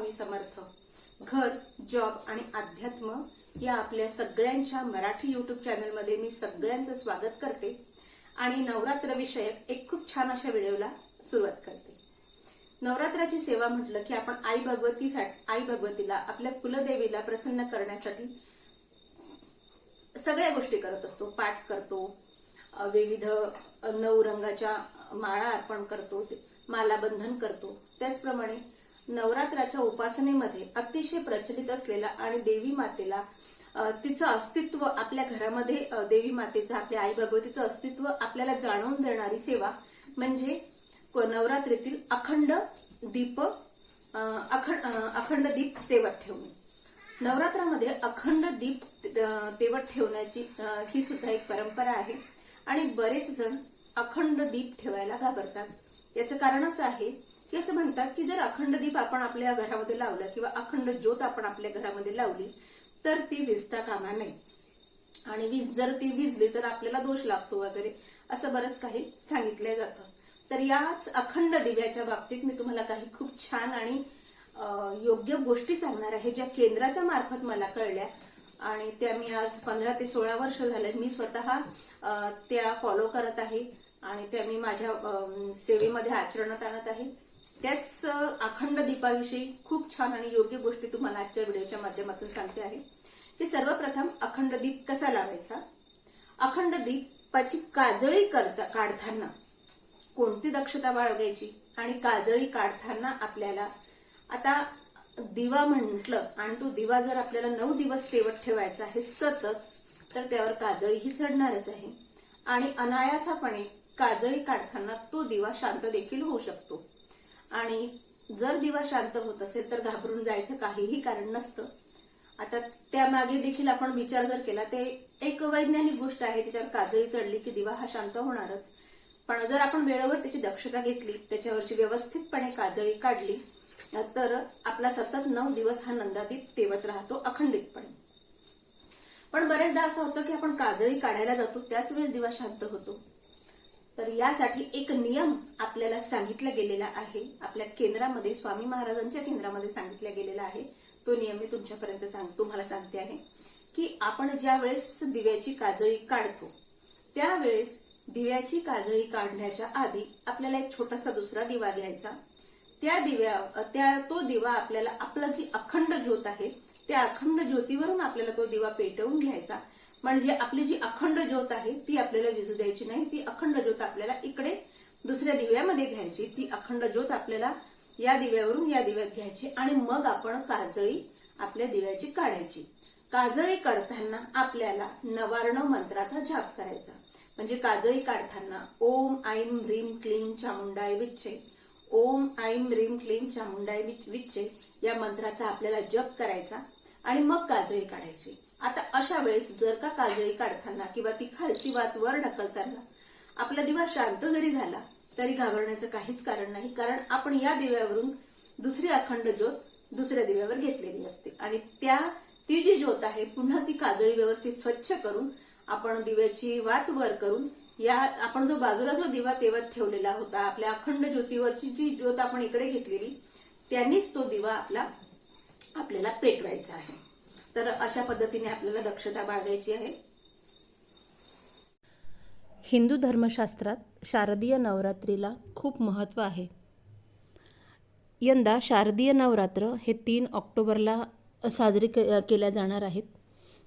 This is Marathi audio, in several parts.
स्वामी समर्थ. घर जॉब आणि अध्यात्म या आपल्या सगळ्यांच्या मराठी युट्यूब चॅनलमध्ये मी सगळ्यांचं स्वागत करते आणि नवरात्र विषयक एक खूप छान अशा व्हिडिओला सुरुवात करते. नवरात्राची सेवा म्हटलं की आपण आई भगवतीसाठी आई भगवतीला आपल्या कुलदेवीला प्रसन्न करण्यासाठी सगळ्या गोष्टी करत असतो. पाठ करतो विविध नऊ रंगाच्या माळा अर्पण करतो मालाबंधन करतो. त्याचप्रमाणे नवरात्राच्या उपासनेमध्ये अतिशय प्रचलित असलेला आणि देवी मातेला तिचं अस्तित्व आपल्या घरामध्ये देवी मातेचं आपल्या आई भगवतीचं अस्तित्व आपल्याला जाणवून देणारी सेवा म्हणजे नवरात्रीतील अखंड दीप अखंड अखंड दीप तेवत ठेवणे. नवरात्रामध्ये अखंड दीप तेवत ठेवण्याची ही सुद्धा एक परंपरा आहे. आणि बरेच जण अखंड दीप ठेवायला घाबरतात. याचं कारण असं आहे की असं म्हणतात की जर अखंड दीप आपण आपल्या घरामध्ये लावला किंवा अखंड ज्योत आपण आपल्या घरामध्ये लावली तर ती विजता कामा नये. आणि वीज जर ती विजली तर आपल्याला दोष लागतो वगैरे असं बरंच काही सांगितलं जातं. तर याच अखंड दिव्याच्या बाबतीत मी तुम्हाला काही खूप छान आणि योग्य गोष्टी सांगणार आहे ज्या केंद्राच्या मार्फत मला कळल्या. आणि त्या मी आज पंधरा ते सोळा वर्ष झाले मी स्वतः त्या फॉलो करत आहे. आणि त्या मी माझ्या सेवेमध्ये आचरणात आणत आहे. त्याच अखंड दीपाविषयी खूप छान आणि योग्य गोष्टी तुम्हाला आजच्या व्हिडिओच्या माध्यमातून सांगते आहे. की सर्वप्रथम अखंड दीप कसा लावायचा? अखंड दीपाची काजळी करता काढताना कोणती दक्षता बाळगायची? आणि काजळी काढताना आपल्याला आता दिवा म्हटलं आणि तो दिवा जर आपल्याला नऊ दिवस तेवत ठेवायचा आहे सतत तर त्यावर काजळी ही चढणारच आहे. आणि अनायासापणे काजळी काढताना तो दिवा शांत देखील होऊ शकतो. आणि जर दिवा शांत होत असेल तर घाबरून जायचं काहीही कारण नसतं. आता त्यामागे देखील आपण विचार जर केला ते एक वैज्ञानिक गोष्ट आहे त्याच्यावर काजळी चढली की दिवा हा शांत होणारच. पण जर आपण वेळेवर त्याची दक्षता घेतली त्याच्यावरची व्यवस्थितपणे काजळी काढली तर आपला सतत नऊ दिवस हा नंदादीप तेवत राहतो अखंडितपणे. पण बरेचदा असं होतं की आपण काजळी काढायला जातो त्याच वेळेस दिवा शांत होतो. तर यासाठी एक नियम आपल्याला सांगितला गेलेला आहे. आपल्या केंद्रामध्ये स्वामी महाराजांच्या केंद्रामध्ये सांगितला गेलेला आहे. तो नियम मी तुमच्यापर्यंत सांग तुम्हाला सांगते आहे की आपण ज्या वेळेस दिव्याची काजळी काढतो त्यावेळेस दिव्याची काजळी काढण्याच्या आधी आपल्याला एक छोटासा दुसरा दिवा घ्यायचा त्या दिव्या त्या तो दिवा आपल्याला आपला जी अखंड ज्योत आहे त्या अखंड ज्योतीवरून आपल्याला तो दिवा पेटवून घ्यायचा. म्हणजे आपली जी अखंड ज्योत आहे ती आपल्याला विजू द्यायची नाही. ती अखंड ज्योत आपल्याला इकडे दुसऱ्या दिव्यामध्ये घ्यायची. ती अखंड ज्योत आपल्याला या दिव्यावरून या दिव्यात घ्यायची आणि मग आपण काजळी आपल्या दिव्याची काढायची. काजळी काढताना आपल्याला नवार्ण मंत्राचा जाप करायचा. म्हणजे काजळी काढताना ओम ऐम ह्रीम क्लीम चामुंडाय विच्छे. ओम ऐम ह्रीम क्लीम चामुंडाय विच्छे या मंत्राचा आपल्याला जप करायचा आणि मग काजळी काढायची. आता अशा वेळेस जर का काजळी काढताना किंवा ती खालची वात वर ढकलताना आपला दिवा शांत जरी झाला तरी घाबरण्याचं काहीच कारण नाही कारण आपण या दिव्यावरून दुसरी अखंड ज्योत दुसऱ्या दिव्यावर घेतलेली असते. आणि त्या ती जी ज्योत आहे पुन्हा ती काजळी व्यवस्थित स्वच्छ करून आपण दिव्याची वात वर करून या आपण जो बाजूला जो दिवा तेवत ठेवलेला होता आपल्या अखंड ज्योतीवरची जी ज्योत आपण इकडे घेतलेली त्यांनीच तो दिवा आपला आपल्याला पेटवायचा आहे. तर अशा पद्धतीने आपल्याला दक्षता बाळगायची आहे. हिंदू धर्मशास्त्रात शारदीय नवरात्रीला खूप महत्त्व आहे. यंदा शारदीय नवरात्र हे तीन ऑक्टोबरला साजरी के केल्या जाणार आहेत.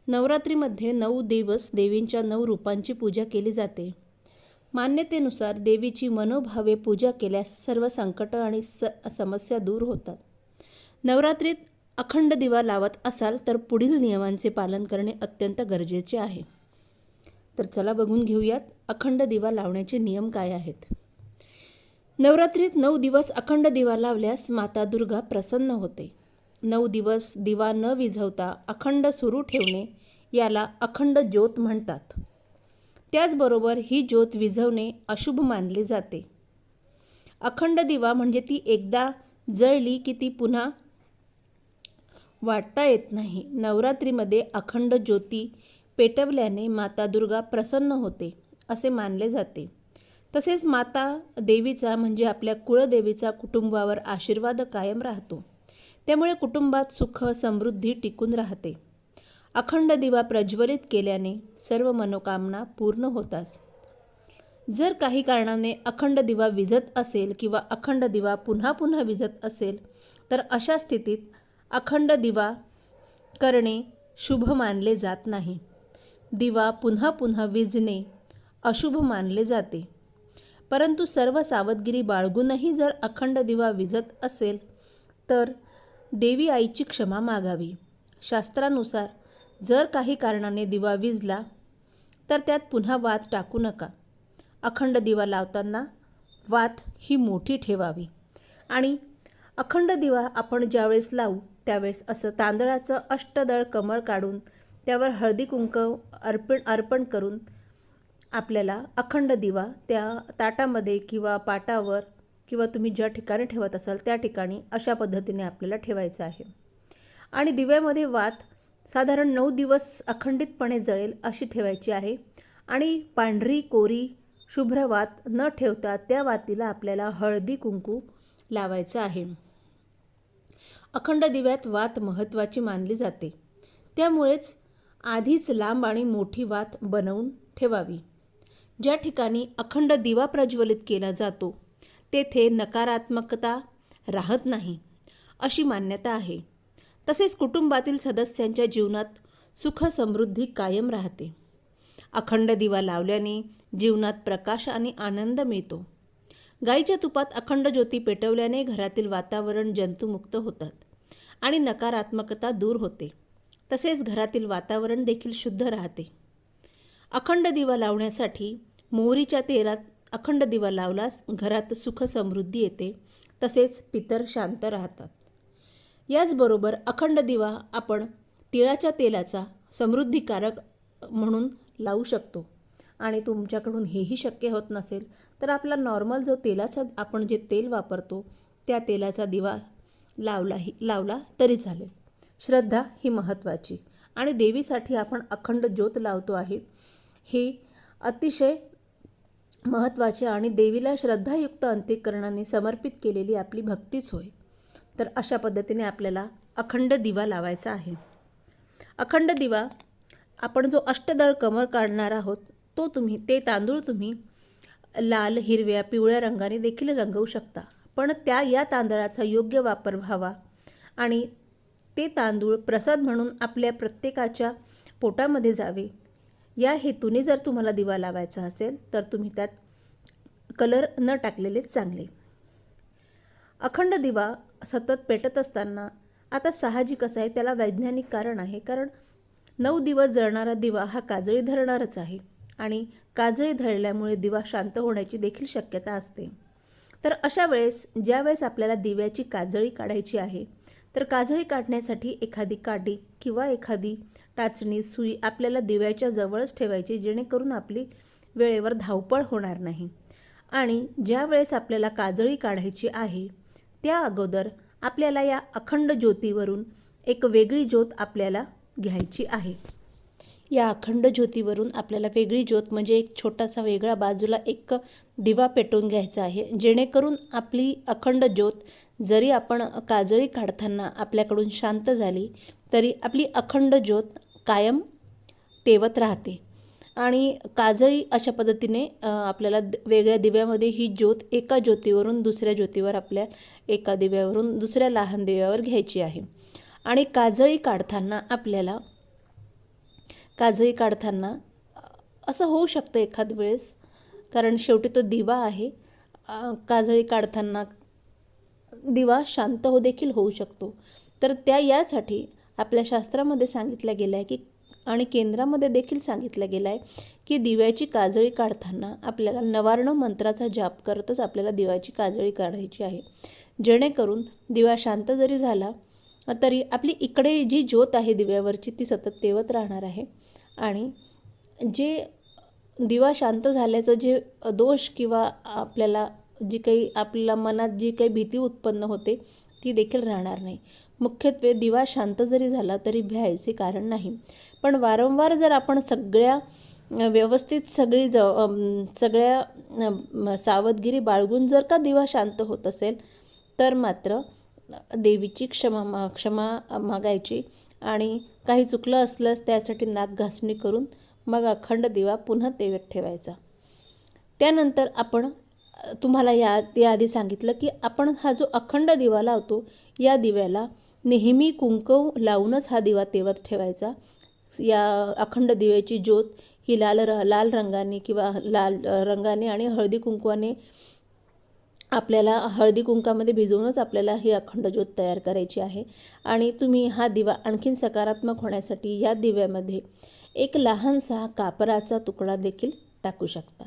नवरात्रीमध्ये नऊ दिवस देवींच्या नऊ रूपांची पूजा केली जाते. मान्यतेनुसार देवीची मनोभावे पूजा केल्यास सर्व संकट आणि स समस्या दूर होतात. नवरात्रीत अखंड दिवा लावत असाल तर पुढील नियमांचे पालन करणे अत्यंत गरजेचे आहे. तर चला बघून घेऊयात अखंड दिवा लावण्याचे नियम काय आहेत. नवरात्रीत नऊ दिवस अखंड दिवा लावल्यास माता दुर्गा प्रसन्न होते. नऊ दिवस दिवा न विझवता अखंड सुरू ठेवणे याला अखंड ज्योत म्हणतात. त्याचबरोबर ही ज्योत विझवणे अशुभ मानले जाते. अखंड दिवा म्हणजे ती एकदा जळली की ती पुन्हा वाटता येत नाही. नवरात्रीमध्ये अखंड ज्योती पेटवल्याने माता दुर्गा प्रसन्न होते असे मानले जाते. तसेच माता देवीचा म्हणजे आपल्या कुळदेवीचा कुटुंबावर आशीर्वाद कायम राहतो. त्यामुळे कुटुंबात सुख समृद्धी टिकून राहते. अखंड दिवा प्रज्वलित केल्याने सर्व मनोकामना पूर्ण होतात. जर काही कारणाने अखंड दिवा विझत असेल किंवा अखंड दिवा पुन्हा पुन्हा विझत असेल तर अशा स्थितीत अखंड दिवा करणे शुभ मानले जात नाही. दिवा पुन्हा पुन्हा विजणे अशुभ मानले जाते. परंतु सर्व सावधगिरी बाळगूनही जर अखंड दिवा विझत असेल तर देवी आईची क्षमा मागावी. शास्त्रानुसार जर काही कारणाने दिवा विजला तर त्यात पुन्हा वात टाकू नका. अखंड दिवा लावताना वात ही मोठी ठेवावी. आणि अखंड दिवा आपण ज्यावेळेस लावू त्यावेळेस असं तांदळाचं अष्टदळ कमळ काढून त्यावर हळदी कुंक अर्पण अर्पण करून आपल्याला अखंड दिवा त्या ताटामध्ये किंवा पाटावर किंवा तुम्ही ज्या ठिकाणी ठेवत असाल त्या ठिकाणी अशा पद्धतीने आपल्याला ठेवायचं आहे. आणि दिव्यामध्ये वात साधारण नऊ दिवस अखंडितपणे जळेल अशी ठेवायची आहे. आणि पांढरी कोरी शुभ्र वात न ठेवता त्या वातीला आपल्याला हळदी कुंकू लावायचं आहे. अखंड दिव्यात वात महत्त्वाची मानली जाते. त्यामुळेच आधीच लांब आणि मोठी वात बनवून ठेवावी. ज्या ठिकाणी अखंड दिवा प्रज्वलित केला जातो तेथे नकारात्मकता राहत नाही अशी मान्यता आहे. तसेच कुटुंबातील सदस्यांच्या जीवनात सुख समृद्धी कायम राहते. अखंड दिवा लावल्याने जीवनात प्रकाश आणि आनंद मिळतो. गाईच्या तुपात अखंड ज्योती पेटवल्याने घरातील वातावरण जंतुमुक्त होतात आणि नकारात्मकता दूर होते. तसेच घरातील वातावरण देखील शुद्ध राहते. अखंड दिवा लावण्यासाठी मोहरीच्या तेलात अखंड दिवा लावलास घरात सुख समृद्धी येते तसेच पितर शांत राहतात. याचबरोबर अखंड दिवा आपण तिळाच्या तेलाचा समृद्धिकारक म्हणून लावू शकतो आणि तुमच्याकडून हेही शक्य होत नसेल तर आपला नॉर्मल जो तेलाचा आपण जे तेल वापरतो त्या तेलाचा दिवा लावलाही लावला तरी चालेल. श्रद्धा ही महत्त्वाची. आणि देवीसाठी आपण अखंड ज्योत लावतो आहे. ही अतिशय महत्त्वाची आणि देवीला श्रद्धायुक्त अंत्यकरणाने समर्पित केलेली आपली भक्तीच होय. तर अशा पद्धतीने आपल्याला अखंड दिवा लावायचा आहे. अखंड दिवा आपण जो अष्टदळ कमर काढणार आहोत तो तुम्ही ते तांदूळ तुम्ही लाल हिरव्या पिवळ्या रंगाने देखील रंगवू शकता. पण त्या या तांदळाचा योग्य वापर व्हावा. आणि ते तांदूळ प्रसाद म्हणून आपल्या प्रत्येकाच्या पोटामध्ये जावे. या हेतूने जर तुम्हाला दिवा लावायचा असेल तर तुम्ही त्यात कलर न टाकलेले चांगले. अखंड दिवा सतत पेटत असताना आता साहजिक असं आहे त्याला वैज्ञानिक कारण आहे. कारण नऊ दिवस जळणारा दिवा हा काजळी धरणारच आहे. आणि काजळी धरल्यामुळे दिवा शांत होण्याची देखील शक्यता असते. तर अशा वेळेस ज्यावेळेस आपल्याला दिव्याची काजळी काढायची आहे तर काजळी काढण्यासाठी एखादी काठी किंवा एखादी टाचणी सुई आपल्याला दिव्याच्या जवळच ठेवायची जेणेकरून आपली वेळेवर धावपळ होणार नाही. आणि ज्या वेळेस आपल्याला काजळी काढायची आहे त्या अगोदर आपल्याला या अखंड ज्योतीवरून एक वेगळी ज्योत आपल्याला घ्यायची आहे. या अखंड ज्योतीवरून आपल्याला वेगळी ज्योत म्हणजे एक छोटासा वेगळा बाजूला एक दिवा पेटवून घ्यायचा आहे. जेणेकरून आपली अखंड ज्योत जरी आपण काजळी काढताना आपल्याकडून शांत झाली तरी आपली अखंड ज्योत कायम तेवत राहते. आणि काजळी अशा पद्धतीने आपल्याला द- वेगळ्या दिव्यामध्ये ही ज्योत एका ज्योतीवरून दुसऱ्या ज्योतीवर आपल्या एका दिव्यावरून दुसऱ्या लहान दिव्यावर घ्यायची आहे. आणि काजळी काढताना आपल्याला काजळी काढताना असं होऊ शकतं एखाद वेळेस कारण शेवटी तो दिवा आहे. काजळी काढताना दिवा शांत हो देखील होऊ शकतो. तर त्या यासाठी आपल्या शास्त्रामध्ये सांगितलं गेलं आहे की आणि केंद्रामध्ये देखील सांगितलं गेलं आहे की दिव्याची काजळी काढताना आपल्याला नवार्ण मंत्राचा जाप करतच आपल्याला दिव्याची काजळी काढायची आहे. जेणेकरून दिवा शांत जरी झाला तरी आपली इकडे जी ज्योत आहे दिव्यावरची ती सतत तेवत राहणार आहे. आणि जे दिवा शांत झाल्याचं जे दोष किंवा आपल्याला जी काही आपल्याला मनात जी काही भीती उत्पन्न होते ती देखील राहणार नाही. मुख्यत्वे दिवा शांत जरी झाला तरी भ्यायचे कारण नाही. पण वारंवार जर आपण सगळ्या व्यवस्थित सगळी ज सगळ्या सावधगिरी बाळगून जर का दिवा शांत होत असेल तर मात्र देवीची क्षमा मा क्षमा मागायची आणि काही चुकलं असल्यास त्यासाठी नाक घासणी करून मग अखंड दिवा पुन्हा तेवत ठेवायचा. त्यानंतर आपण तुम्हाला या याआधी सांगितलं की आपण हा जो अखंड दिवा लावतो या दिव्याला नेहमी कुंकव लावूनच हा दिवा तेवत ठेवायचा. या अखंड दिव्याची ज्योत ही लाल र लाल रंगाने किंवा लाल रंगाने आणि हळदी कुंकवाने आपल्याला हळदी कुंकामध्ये भिजवूनच आपल्याला ही अखंड ज्योत तयार करायची आहे. आणि तुम्ही हा दिवा आणखीन सकारात्मक होण्यासाठी या दिव्यामध्ये एक लहानसा कापराचा तुकडा देखील टाकू शकता.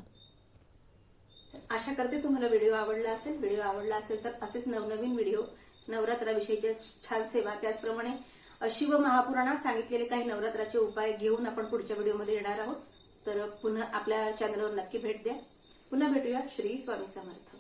आशा करते तुम्हाला व्हिडिओ आवडला असेल. व्हिडिओ आवडला असेल तर असेच नवनवीन व्हिडिओ नवरात्राविषयीच्या छान सेवा त्याचप्रमाणे शिव महापुराणात सांगितलेले काही नवरात्राचे उपाय घेऊन आपण पुढच्या व्हिडिओमध्ये येणार आहोत. तर पुन्हा आपल्या चॅनलवर नक्की भेट द्या. पुन्हा भेटूया. श्री स्वामी समर्थ.